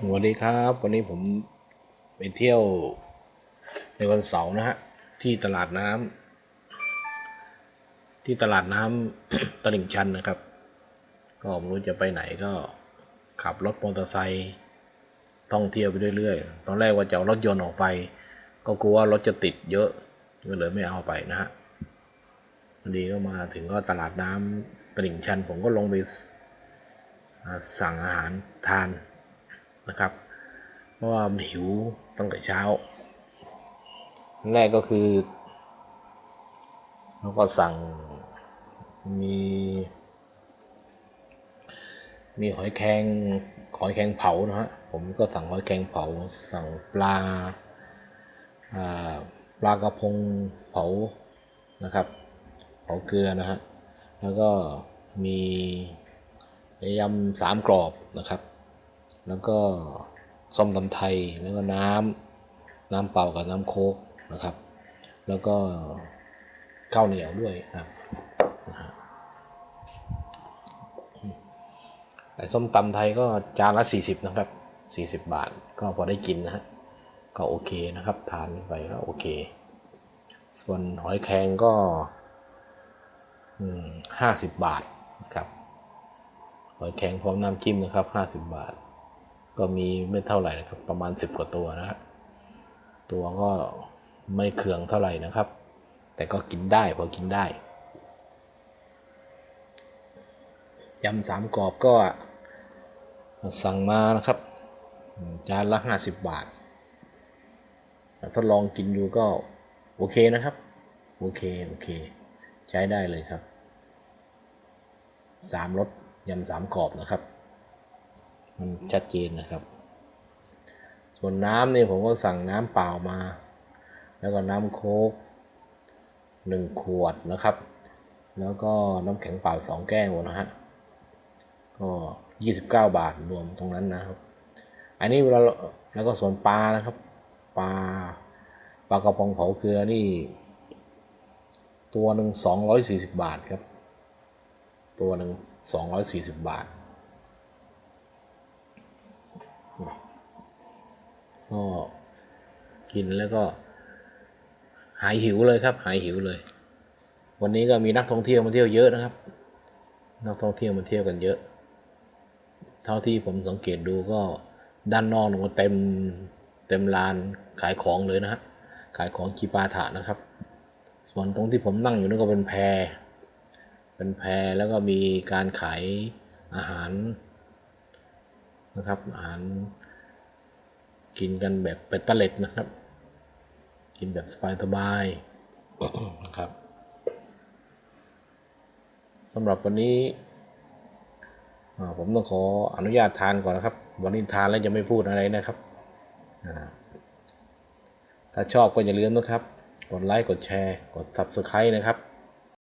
สวัสดีครับ วันนี้ผมไปเที่ยวในวันเสาร์นะฮะ ที่ตลาดน้ำที่ตลาดน้ำตลิ่งชันนะครับ ก็ไม่รู้จะไปไหนก็ขับรถมอเตอร์ไซค์ท่องเที่ยวไปเรื่อยๆ ตอนแรกว่าจะเอารถยนต์ออกไป ก็กลัวว่ารถจะติดเยอะก็เลยไม่เอาไปนะฮะพอดีก็มาถึงก็ตลาดน้ำตลิ่งชัน ผมก็ลงไปสั่งอาหารทาน นะครับ เพราะว่ามันหิวตั้งแต่เช้าแรกก็คือเราก็สั่งมีมีหอยแครงหอยแครงเผานะฮะผมก็สั่งหอยแครงเผา สั่งปลาปลากระพงเผานะครับเผาเกลือนะฮะแล้วก็มียำสามกรอบนะครับ แล้วก็ส้มตำไทยแล้วก็น้ำน้ำเปล่ากับน้ำโค้กนะครับ แล้วก็ข้าวเหนียวด้วยนะครับนะฮะไอ้ส้มตำไทยก็จานละ 40 นะครับ 40 บาท ก็พอได้กินนะฮะก็โอเคนะครับ ทานไปก็โอเค ส่วนหอยแครงก็ห้าสิบบาทครับหอยแครงพร้อมน้ำจิ้มนะครับ50บาท ก็มีไม่เท่าไหร่นะครับ ประมาณ 10 กว่าตัวนะฮะตัวก็ไม่เคืองเท่าไหร่นะครับ แต่ก็กินได้พอกินได้ยำสามกรอบก็สั่งมานะครับจานละ 50 บาททดลองกินดูก็โอเคนะครับ โอเค โอเค ใช้ได้เลยครับ สามรสยำสามกรอบนะครับ มันชัดเจนนะครับ ส่วนน้ำนี่ผมก็สั่งน้ำเปล่ามา แล้วก็น้ำโค้กหนึ่งขวดนะครับ แล้วก็น้ำแข็งเปล่าสองแก้วนะฮะ ก็29บาทรวมตรงนั้นนะครับ อันนี้เวลาเราแล้วก็ส่วนปลานะครับ ปลาปลากระพงเผาเกลือนี่ ตัวหนึ่ง240บาทครับ ตัวหนึ่ง240บาท ก็กินแล้วก็ หายหิวเลยครับ หายหิวเลย วันนี้ก็มีนักท่องเที่ยวมาเที่ยวเยอะนะครับ นักท่องเที่ยวมาเที่ยวกันเยอะ เท่าที่ผมสังเกตดูก็ด้านนอกก็เต็มเต็มลานขายของเลยนะฮะขายของกีปาถะนะครับ ส่วนตรงที่ผมนั่งอยู่นั่นก็เป็นแพเป็นแพแล้วก็มีการขายอาหาร นะครับอาหารกินกันแบบเป็ดตะเล็ดนะครับ กินแบบสบายๆนะครับสำหรับวันนี้ผมต้องขออนุญาตทานก่อนนะครับ วันนี้ทานแล้วจะไม่พูดอะไรนะครับถ้าชอบก็อย่าลืมนะครับ กดไลค์ กดแชร์ กด Subscribe นะครับ